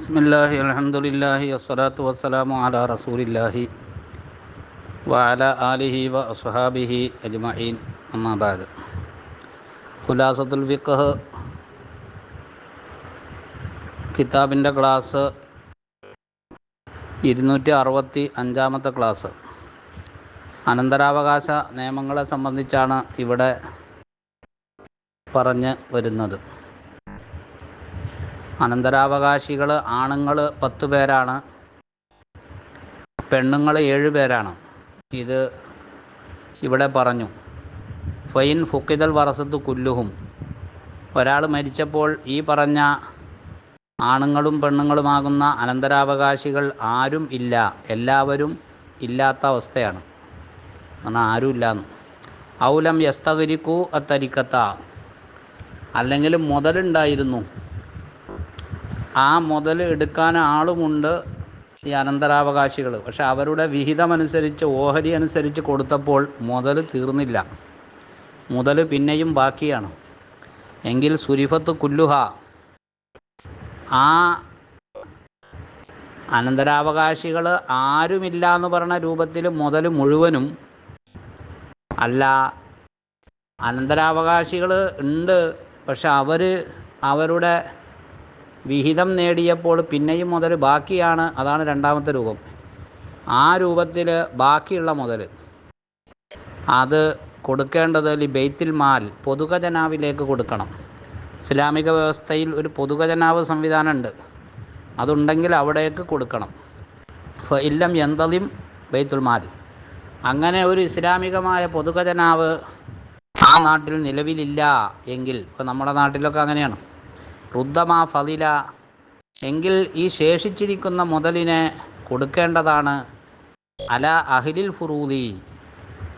ബിസ്മില്ലാഹി അലഹമുല്ലാഹി വസ്സലാത്തു വസ്സലാമു അലാ റസൂലില്ലാഹി വഅല ആലിഹി വ അസ്ഹാബിഹി അജ്മഈൻ. അമ്മാബാദ് ഖുലാസത്തുൽ ഫിഖ് കിതാബിന്റെ ക്ലാസ് ഇരുന്നൂറ്റി അറുപത്തി അഞ്ചാമത്തെ ക്ലാസ്. അനന്തരാവകാശ നിയമങ്ങളെ സംബന്ധിച്ചാണ് ഇവിടെ പറഞ്ഞ് വരുന്നത്. അനന്തരാവകാശികൾ ആണുങ്ങൾ പത്ത് പേരാണ്. പെണ്ണുങ്ങൾ ഏഴ് പേരാണ്. ഇത് ഇവിടെ പറഞ്ഞു. ഫൈൻ ഫുക്കിതൽ വറസത്ത് കുല്ലുഹും. ഒരാൾ മരിച്ചപ്പോൾ ഈ പറഞ്ഞ ആണുങ്ങളും പെണ്ണുങ്ങളുമാകുന്ന അനന്തരാവകാശികൾ ആരും ഇല്ല. എല്ലാവരും ഇല്ലാത്ത അവസ്ഥയാണ്. എന്നാൽ ആരും ഇല്ലാന്ന്. ഔലം യസ്തകരിക്കൂ അത്തരിക്കത്ത. അല്ലെങ്കിൽ മുതലുണ്ടായിരുന്നു. ആ മുതൽ എടുക്കാൻ ആളുമുണ്ട് ഈ അനന്തരാവകാശികൾ. പക്ഷെ അവരുടെ വിഹിതമനുസരിച്ച് ഓഹരി അനുസരിച്ച് കൊടുത്തപ്പോൾ മുതൽ തീർന്നില്ല. മുതൽ പിന്നെയും ബാക്കിയാണ്. എങ്കിൽ സുരിഫത്ത് കുല്ലുഹ ആ അനന്തരാവകാശികൾ ആരുമില്ല എന്ന് പറഞ്ഞ രൂപത്തിൽ മുതൽ മുഴുവനും അല്ല. അനന്തരാവകാശികൾ ഉണ്ട് പക്ഷെ അവർ അവരുടെ വിഹിതം നേടിയപ്പോൾ പിന്നെയും മുതൽ ബാക്കിയാണ്. അതാണ് രണ്ടാമത്തെ രൂപം. ആ രൂപത്തിൽ ബാക്കിയുള്ള മുതൽ. അത് കൊടുക്കേണ്ടത് ലി ബെയ്ത്തിൽ മാൽ പൊതുഖജനാവിലേക്ക് കൊടുക്കണം. ഇസ്ലാമിക വ്യവസ്ഥയിൽ ഒരു പൊതുഖജനാവ് സംവിധാനമുണ്ട്. അതുണ്ടെങ്കിൽ അവിടേക്ക് കൊടുക്കണം. ഇല്ലം എന്തതിം ബെയ്ത്തുൽ മാൽ. അങ്ങനെ ഒരു ഇസ്ലാമികമായ പൊതുഖജനാവ് ആ നാട്ടിൽ നിലവിലില്ല എങ്കിൽ ഇപ്പോൾ നമ്മുടെ നാട്ടിലൊക്കെ അങ്ങനെയാണ്. റുദ്ദമാ ഫതില. എങ്കിൽ ഈ ശേഷിച്ചിരിക്കുന്ന മുതലിനെ കൊടുക്കേണ്ടതാണ് അല അഹിലിൽ ഫുറൂദി.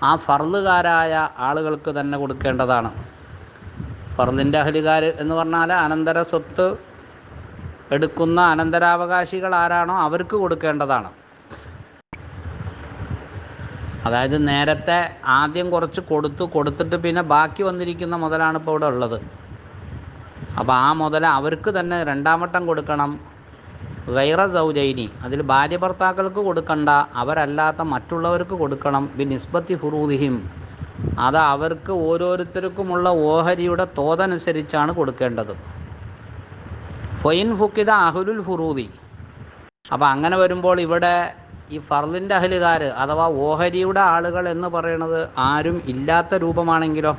ആ ഫർദുകാരായ ആളുകൾക്ക് തന്നെ കൊടുക്കേണ്ടതാണ്. ഫർദിന്റെ അഹലുകാർ എന്ന് പറഞ്ഞാൽ അനന്തര സ്വത്ത് എടുക്കുന്ന അനന്തരാവകാശികൾ ആരാണോ അവർക്ക് കൊടുക്കേണ്ടതാണ്. അതായത് നേരത്തെ ആദ്യം കുറച്ച് കൊടുത്തു കൊടുത്തിട്ട് പിന്നെ ബാക്കി വന്നിരിക്കുന്ന മുതലാണ് ഇപ്പോൾ ഇവിടെ ഉള്ളത്. അപ്പോൾ ആ മുതൽ അവർക്ക് തന്നെ രണ്ടാമട്ടം കൊടുക്കണം. ഗൈറ സൗജൈനി അതിൽ ഭാര്യ ഭർത്താക്കൾക്ക് കൊടുക്കണ്ട അവരല്ലാത്ത മറ്റുള്ളവർക്ക് കൊടുക്കണം. ബി നിസ്ബത്തി ഫുറൂദിഹിം അത് അവർക്ക് ഓരോരുത്തർക്കുമുള്ള ഓഹരിയുടെ തോതനുസരിച്ചാണ് കൊടുക്കേണ്ടത്. ഫൊയിൻ ഫുക്കിത അഹുലുൽ ഫുറൂദി. അപ്പോൾ അങ്ങനെ വരുമ്പോൾ ഇവിടെ ഈ ഫർലിന്റെ അഹലുകാർ അഥവാ ഓഹരിയുടെ ആളുകൾ എന്ന് പറയുന്നത് ആരും ഇല്ലാത്ത രൂപമാണെങ്കിലോ?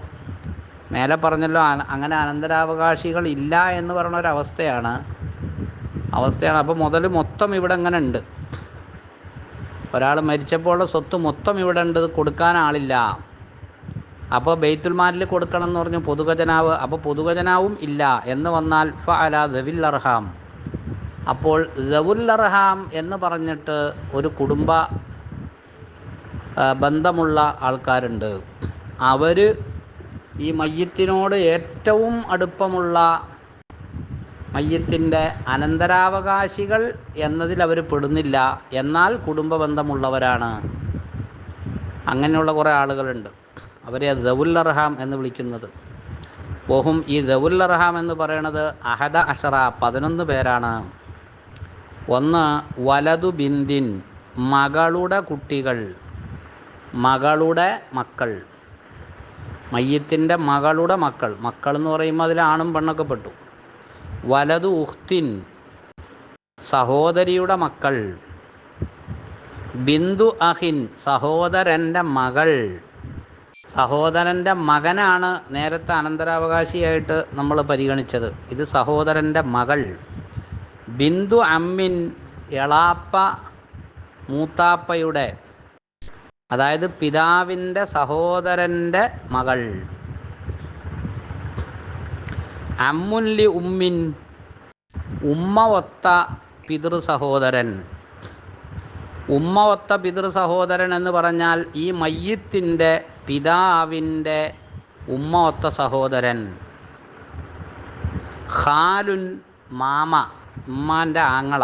മേലെ പറഞ്ഞല്ലോ അങ്ങനെ അനന്തരാവകാശികൾ ഇല്ല എന്ന് പറഞ്ഞ ഒരവസ്ഥയാണ് അവസ്ഥയാണ്. അപ്പോൾ മുതൽ മൊത്തം ഇവിടെ അങ്ങനെ ഉണ്ട്. ഒരാൾ മരിച്ചപ്പോൾ സ്വത്ത് മൊത്തം ഇവിടെ ഉണ്ട് കൊടുക്കാൻ ആളില്ല. അപ്പോൾ ബെയ്ത്തുൽമാലിൽ കൊടുക്കണം എന്ന് പറഞ്ഞു പൊതുഖജനാവ്. അപ്പോൾ പൊതുഖജനാവും ഇല്ല. എന്ന് വന്നാൽ ഫ അല ദവിൽ അർഹാം. അപ്പോൾ ദവുൽ അർഹാം എന്ന് പറഞ്ഞിട്ട് ഒരു കുടുംബ ബന്ധമുള്ള ആൾക്കാരുണ്ട്. അവർ ഈ മയ്യത്തിനോട് ഏറ്റവും അടുപ്പമുള്ള മയ്യത്തിന്റെ അനന്തരാവകാശികൾ എന്നതിൽ അവർ പെടുന്നില്ല. എന്നാൽ കുടുംബ ബന്ധമുള്ളവരാണ് അങ്ങനെയുള്ള കുറേ ആളുകളുണ്ട്. അവരെ ദവുല്ലർഹാം എന്ന് വിളിക്കുന്നത്. ഓഹും ഈ ദവുല്ലർഹാം എന്ന് പറയുന്നത് അഹദ അഷറ പതിനൊന്ന് പേരാണ്. ഒന്ന് വലതു ബിന്ദിൻ മകളുടെ കുട്ടികൾ മകളുടെ മക്കൾ. മയ്യത്തിന്റെ മകളുടെ മക്കൾ. മക്കൾ എന്ന് പറയുമ്പോൾ അതിൽ ആണും പെണ്ണൊക്കെ പെട്ടു. വലതു ഉഹ്തിൻ സഹോദരിയുടെ മക്കൾ. ബിന്ദു അഹിൻ സഹോദരന്റെ മകൾ. സഹോദരന്റെ മകനാണ് നേരത്തെ അനന്തരാവകാശിയായിട്ട് നമ്മൾ പരിഗണിച്ചത്. ഇത് സഹോദരന്റെ മകൾ. ബിന്ദു അമ്മിൻ എളാപ്പ മൂത്താപ്പയുടെ അതായത് പിതാവിന്റെ സഹോദരന്റെ മകൾ. അമ്മുല്ലി ഉമ്മിൻ ഉമ്മ ഒത്ത പിതൃ സഹോദരൻ ഉമ്മ ഒത്ത പിതൃ സഹോദരൻ എന്ന് പറഞ്ഞാൽ ഈ മയ്യത്തിന്റെ പിതാവിന്റെ ഉമ്മ ഒത്ത സഹോദരൻ. ഖാലുൻ മാമ ഉമ്മാന്റെ ആങ്ങള.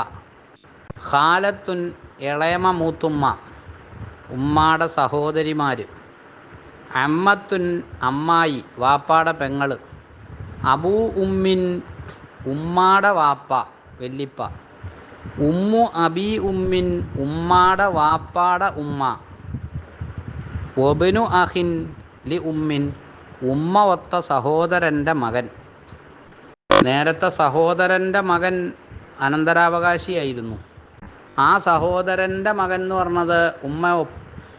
ഖാലത്തുൻ ഇളയമ മൂത്തുമ്മ. ഉമ്മാടെ സഹോദരിമാർ അമ്മത്തുൻ അമ്മായി വാപ്പാടെ പെങ്ങൾ അബൂ ഉമ്മിൻ ഉമ്മാടെ വാപ്പ വെല്ലിപ്പ ഉമ്മു അബി ഉമ്മിൻ ഉമ്മാടെ വാപ്പാടെ ഉമ്മ ഒബിനു അഹിൻ ലി ഉമ്മിൻ ഉമ്മ ഒത്ത സഹോദരന്റെ മകൻ. നേരത്തെ സഹോദരന്റെ മകൻ അനന്തരാവകാശിയായിരുന്നു. ആ സഹോദരന്റെ മകൻ എന്ന് പറഞ്ഞത് ഉമ്മ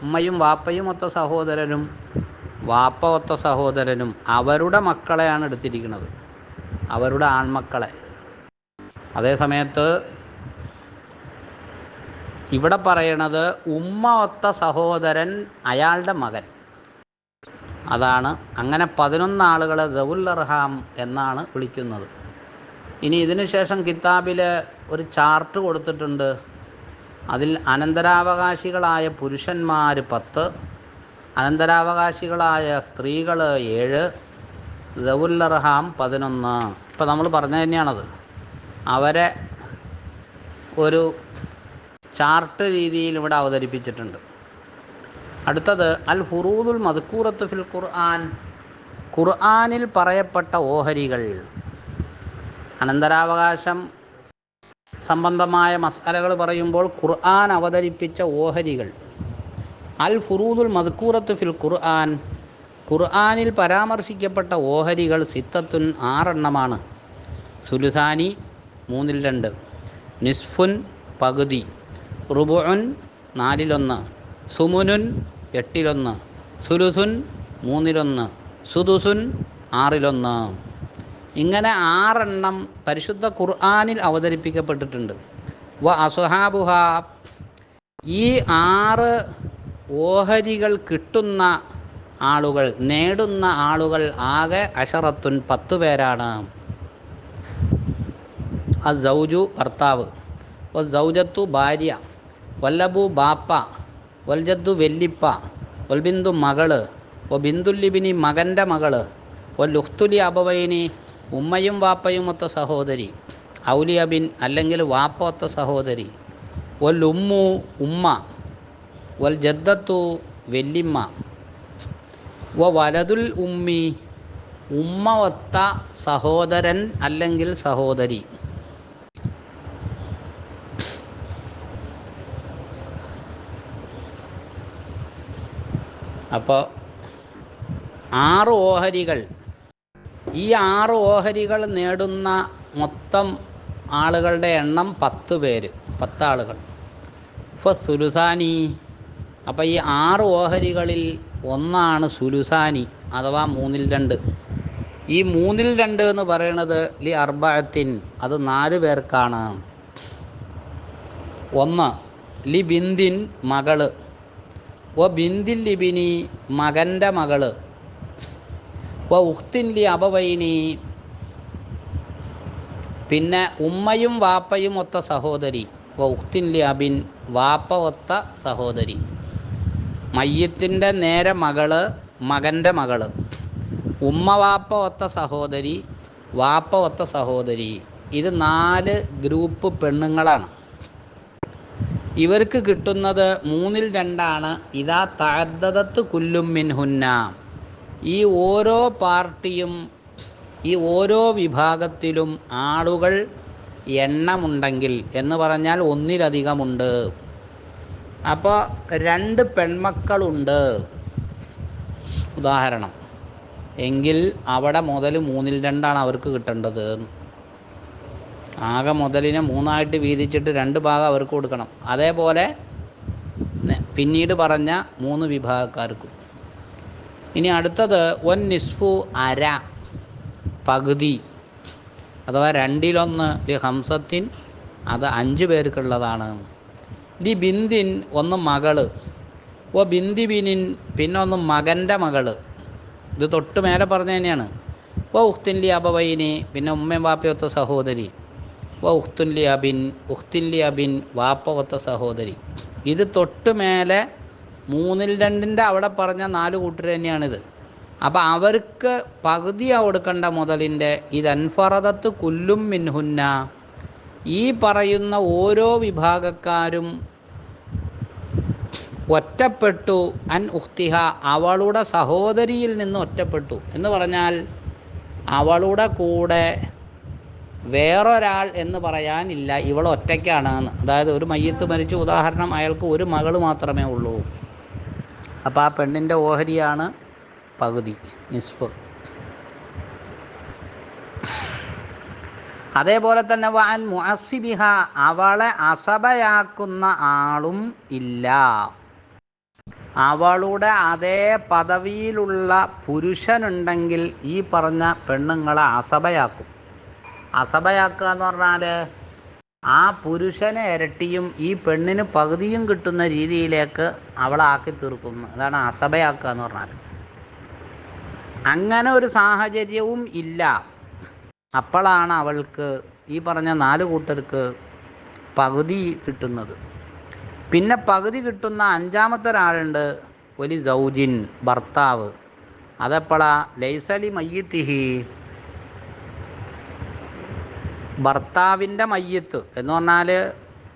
ഉമ്മയും വാപ്പയും ഒത്ത സഹോദരനും വാപ്പ ഒത്ത സഹോദരനും അവരുടെ മക്കളെയാണ് എടുത്തിരിക്കുന്നത്. അവരുടെ ആൺമക്കളെ. അതേ സമയത്ത് ഇവിടെ പറയണത് ഉമ്മ ഒത്ത സഹോദരൻ അയാളുടെ മകൻ. അതാണ് അങ്ങനെ പതിനൊന്ന് ആളുകളെ എന്നാണ് വിളിക്കുന്നത്. ഇനി ഇതിനുശേഷം കിതാബിൽ ഒരു ചാർട്ട് കൊടുത്തിട്ടുണ്ട്. അതിൽ അനന്തരാവകാശികളായ പുരുഷന്മാർ പത്ത് അനന്തരാവകാശികളായ സ്ത്രീകൾ ഏഴ് ദൗല്ലർഹാം പതിനൊന്ന്. ഇപ്പം നമ്മൾ പറഞ്ഞു തന്നെയാണത്. അവരെ ഒരു ചാർട്ട് രീതിയിൽ ഇവിടെ അവതരിപ്പിച്ചിട്ടുണ്ട്. അടുത്തത് അൽ ഫുറൂദുൽ മദ്കൂറത്ത് ഫിൽ ഖുർആൻ. ഖുർആനിൽ പറയപ്പെട്ട ഓഹരികൾ. അനന്തരാവകാശം സംബന്ധമായ മസാലകൾ പറയുമ്പോൾ ഖുർആൻ അവതരിപ്പിച്ച ഓഹരികൾ. അൽ ഫുറൂദുൽ മദ്ക്കൂറത്ത് ഫിൽ ഖുർആൻ. ഖുർആാനിൽ പരാമർശിക്കപ്പെട്ട ഓഹരികൾ സിത്തത്തുൻ ആറെണ്ണമാണ്. സുലുധാനി മൂന്നിൽ രണ്ട്. നിസ്ഫുൻ പകുതി. റുബുൻ നാലിലൊന്ന്. സുമുനുൻ എട്ടിലൊന്ന്. സുലുസുൻ മൂന്നിലൊന്ന്. സുദുസുൻ ആറിലൊന്ന്. ഇങ്ങനെ ആറെണ്ണം പരിശുദ്ധ ഖുർആാനിൽ അവതരിപ്പിക്കപ്പെട്ടിട്ടുണ്ട്. വ അസുഹാബുഹ. ഈ ആറ് ഓഹരികൾ കിട്ടുന്ന ആളുകൾ നേടുന്ന ആളുകൾ ആകെ അഷറത്തുൻ പത്ത് പേരാണ്. അത് സൗജു ഭർത്താവ് സൗജത്തു ഭാര്യ വല്ലബു ബാപ്പ വൽജദ്ദു വെല്ലിപ്പ വൽബിന്ദു മകൾ ഒ ബിന്ദുല്ലിബിനി മകന്റെ മകൾ വല്ലുഖ്തുലി അബവൈനി ഉമ്മയും വാപ്പയും ഒത്ത സഹോദരി ഔലിയബിൻ അല്ലെങ്കിൽ വാപ്പ ഒത്ത സഹോദരി. വല്ലുമ്മു ഉമ്മ വൽ ജദ്ദത്തു വെല്ലിമ്മ. വ വലതുൽ ഉമ്മി ഉമ്മ ഒത്ത സഹോദരൻ അല്ലെങ്കിൽ സഹോദരി. അപ്പോൾ ആറ് ഓഹരികൾ ഈ ആറ് ഓഹരികൾ നേടുന്ന മൊത്തം ആളുകളുടെ എണ്ണം പത്ത് പേര് പത്താളുകൾ. ഇപ്പോൾ സുലുസാനി അപ്പോൾ ഈ ആറ് ഓഹരികളിൽ ഒന്നാണ് സുലുസാനി അഥവാ മൂന്നിൽ രണ്ട്. ഈ മൂന്നിൽ രണ്ട് എന്ന് പറയുന്നത് ലി അർബഅത്തിൻ അത് നാല് പേർക്കാണ്. ഒന്ന് ലി ബിന്ദിൻ മകൾ. വ ബിന്ദിൻ ലിബിനി മകന്റെ മകൾ. വ ഉഖ്തിൻ ലി അബവൈനി. പിന്നെ ഉമ്മയും വാപ്പയും ഒത്ത സഹോദരി. വ ഉഖ്തിൻ ലി അബിൻ വാപ്പ ഒത്ത സഹോദരി. മയ്യത്തിന്റെ നേരെ മകൾ മകന്റെ മകൾ. ഉമ്മ വാപ്പ ഒത്ത സഹോദരി വാപ്പ ഒത്ത സഹോദരി. ഇത് നാല് ഗ്രൂപ്പ് പെണ്ണുങ്ങളാണ്. ഇവർക്ക് കിട്ടുന്നത് മൂന്നിൽ രണ്ടാണ്. ഇതാ താദത്ത് കുല്ലും മിൻഹുന്ന. ഈ ഓരോ പാർട്ടിയും ഈ ഓരോ വിഭാഗത്തിലും ആളുകൾ എണ്ണമുണ്ടെങ്കിൽ എന്ന് പറഞ്ഞാൽ ഒന്നിലധികമുണ്ട്. അപ്പോൾ രണ്ട് പെൺമക്കളുണ്ട്. ഉദാഹരണം എങ്കിൽ അവിടെ മുതൽ മൂന്നിൽ രണ്ടാണ് അവർക്ക് കിട്ടേണ്ടത്. ആകെ മുതലിനെ മൂന്നായിട്ട് വീതിച്ചിട്ട് രണ്ട് ഭാഗം അവർക്ക് കൊടുക്കണം. അതേപോലെ പിന്നീട് പറഞ്ഞ മൂന്ന് വിഭാഗക്കാർക്കും. ഇനി അടുത്തത് ഒൻ നിസ്ഫു അര പകുതി അഥവാ രണ്ടിലൊന്ന് ലി ഹംസത്തിൻ അത് അഞ്ച് പേർക്കുള്ളതാണ്. ലി ബിന്ദിൻ ഒന്ന് മകൾ ഓ ബിന്ദി ബിനിൻ പിന്നെ ഒന്ന് മകന്റെ മകൾ. ഇത് തൊട്ട് മേലെ പറഞ്ഞു തന്നെയാണ്. ഓ ഉഖ്തിൻലി അബവൈനി പിന്നെ ഉമ്മയും വാപ്പയൊത്ത സഹോദരി. ഓ ഉഖ്തുൻലി അബിൻ ഉഖ്തിൻലി അബിൻ വാപ്പ ഒത്ത സഹോദരി. ഇത് തൊട്ട് മേലെ മൂന്നിൽ രണ്ടിന്റെ അവിടെ പറഞ്ഞ നാല് കൂട്ടർ തന്നെയാണിത്. അപ്പോൾ അവർക്ക് പകുതിയാണ് കൊടുക്കേണ്ട മുതലിന്റെ ഇത് അൻഫറദത്ത് കുല്ലും മിൻഹുന്ന. ഈ പറയുന്ന ഓരോ വിഭാഗക്കാരും ഒറ്റപ്പെട്ടു. അൻ ഉഹ്തിഹ അവളുടെ സഹോദരിയിൽ നിന്ന് ഒറ്റപ്പെട്ടു. എന്ന് പറഞ്ഞാൽ അവളുടെ കൂടെ വേറൊരാൾ എന്ന് പറയാനില്ല. ഇവൾ ഒറ്റയ്ക്കാണെന്ന് അതായത് ഒരു മയ്യത്ത് മരിച്ചു. ഉദാഹരണം അയാൾക്ക് ഒരു മകൾ മാത്രമേ ഉള്ളൂ. അപ്പോൾ ആ പെണ്ണിന്റെ ഓഹരിയാണ് പകുതി നിസ്ഫ്. അതേപോലെ തന്നെ വാൻ മുഅസിബിഹ അവളെ അസഭയാക്കുന്ന ആളും ഇല്ല. അവളുടെ അതേ പദവിയിലുള്ള പുരുഷനുണ്ടെങ്കിൽ ഈ പറഞ്ഞ പെണ്ണുങ്ങളെ അസഭയാക്കും. അസഭയാക്കുക എന്ന് പറഞ്ഞാൽ ആ പുരുഷനെ ഇരട്ടിയും ഈ പെണ്ണിന് പകുതിയും കിട്ടുന്ന രീതിയിലേക്ക് അവളെ ആക്കി തീർക്കുന്നു. അതാണ് അസഭയാക്കുക എന്ന് പറഞ്ഞാൽ അങ്ങനെ ഒരു സാഹചര്യവും ഇല്ല. അപ്പോഴാണ് അവൾക്ക് ഈ പറഞ്ഞ നാല് കൂട്ടർക്ക് പകുതി കിട്ടുന്നത്. പിന്നെ പകുതി കിട്ടുന്ന അഞ്ചാമത്തെ ഒരാളുണ്ട് ഒരു സൗജിൻ ഭർത്താവ്. അതെപ്പോഴാ? ലൈസലി മയ്യത്തിഹി ഭർത്താവിന്റെ മയ്യത്ത് എന്ന് പറഞ്ഞാൽ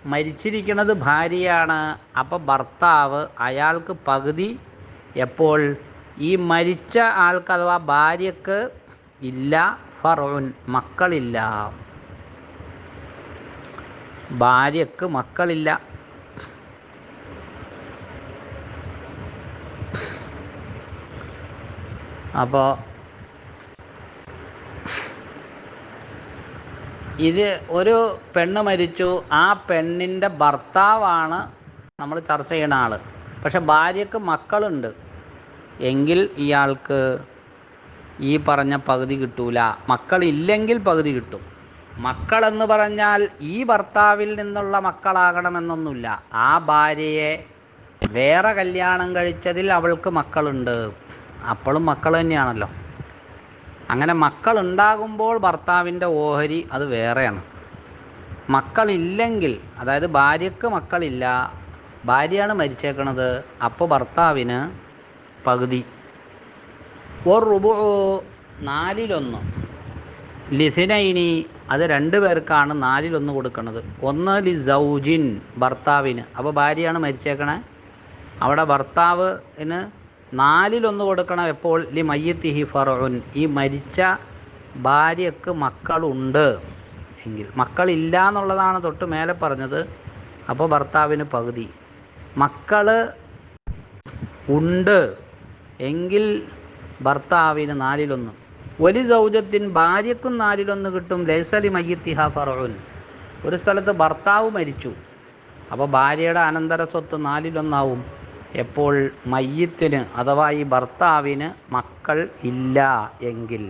മരിച്ചിരിക്കുന്നത് ഭാര്യയാണ്. അപ്പോൾ ഭർത്താവ് അയാൾക്ക് പകുതി എപ്പോൾ? ഈ മരിച്ച ആൾക്ക് അഥവാ ഭാര്യക്ക് ഇല്ല ഫറോൻ മക്കളില്ല. ഭാര്യക്ക് മക്കളില്ല. അപ്പോൾ ഇത് ഒരു പെണ്ണ് മരിച്ചു. ആ പെണ്ണിന്റെ ഭർത്താവാണ് നമ്മൾ ചർച്ച ചെയ്യുന്ന ആൾ പക്ഷെ ഭാര്യക്ക് മക്കളുണ്ട്. എങ്കിൽ ഇയാൾക്ക് ഈ പറഞ്ഞ പകുതി കിട്ടൂല. മക്കളില്ലെങ്കിൽ പകുതി കിട്ടും. മക്കളെന്ന് പറഞ്ഞാൽ ഈ ഭർത്താവിൽ നിന്നുള്ള മക്കളാകണമെന്നൊന്നുമില്ല. ആ ഭാര്യയെ വേറെ കല്യാണം കഴിച്ചതിൽ അവൾക്ക് മക്കളുണ്ട്. അപ്പോഴും മക്കൾ തന്നെയാണല്ലോ. അങ്ങനെ മക്കളുണ്ടാകുമ്പോൾ ഭർത്താവിന്റെ ഓഹരി അത് വേറെയാണ്. മക്കളില്ലെങ്കിൽ അതായത് ഭാര്യക്ക് മക്കളില്ല ഭാര്യയാണ് മരിച്ചേക്കണത് അപ്പോൾ ഭർത്താവിന് പകുതി. ഒരു റുബു നാലിലൊന്ന്. ലിസിനൈനി അത് രണ്ട് പേർക്കാണ് നാലിലൊന്ന് കൊടുക്കുന്നത് ഒന്ന് ലി സൗജിൻ ഭർത്താവിന്. അപ്പോൾ ഭാര്യയാണ് മരിച്ചേക്കണേ. അവിടെ ഭർത്താവിന് നാലിലൊന്ന് കൊടുക്കണം എപ്പോൾ? ലി മയ്യത്തിഹി ഫറോൻ ഈ മരിച്ച ഭാര്യക്ക് മക്കളുണ്ട് എങ്കിൽ. മക്കളില്ല എന്നുള്ളതാണ് തൊട്ട് മേലെ പറഞ്ഞത്. അപ്പോൾ ഭർത്താവിന് പകുതി. മക്കൾ ഉണ്ട് എങ്കിൽ ഭർത്താവിന് നാലിലൊന്ന്. ഒരു സൗജത്തിൻ ഭാര്യക്കും നാലിലൊന്ന് കിട്ടും. ലൈസലി മയ്യത്തിഹ ഫറോൻ ഒരു സ്ഥലത്ത് ഭർത്താവ് മരിച്ചു. അപ്പോൾ ഭാര്യയുടെ അനന്തര സ്വത്ത് നാലിലൊന്നാവും. എപ്പോൾ മയ്യത്തിന് അഥവാ ഈ ഭർത്താവിന് മക്കൾ ഇല്ല എങ്കിൽ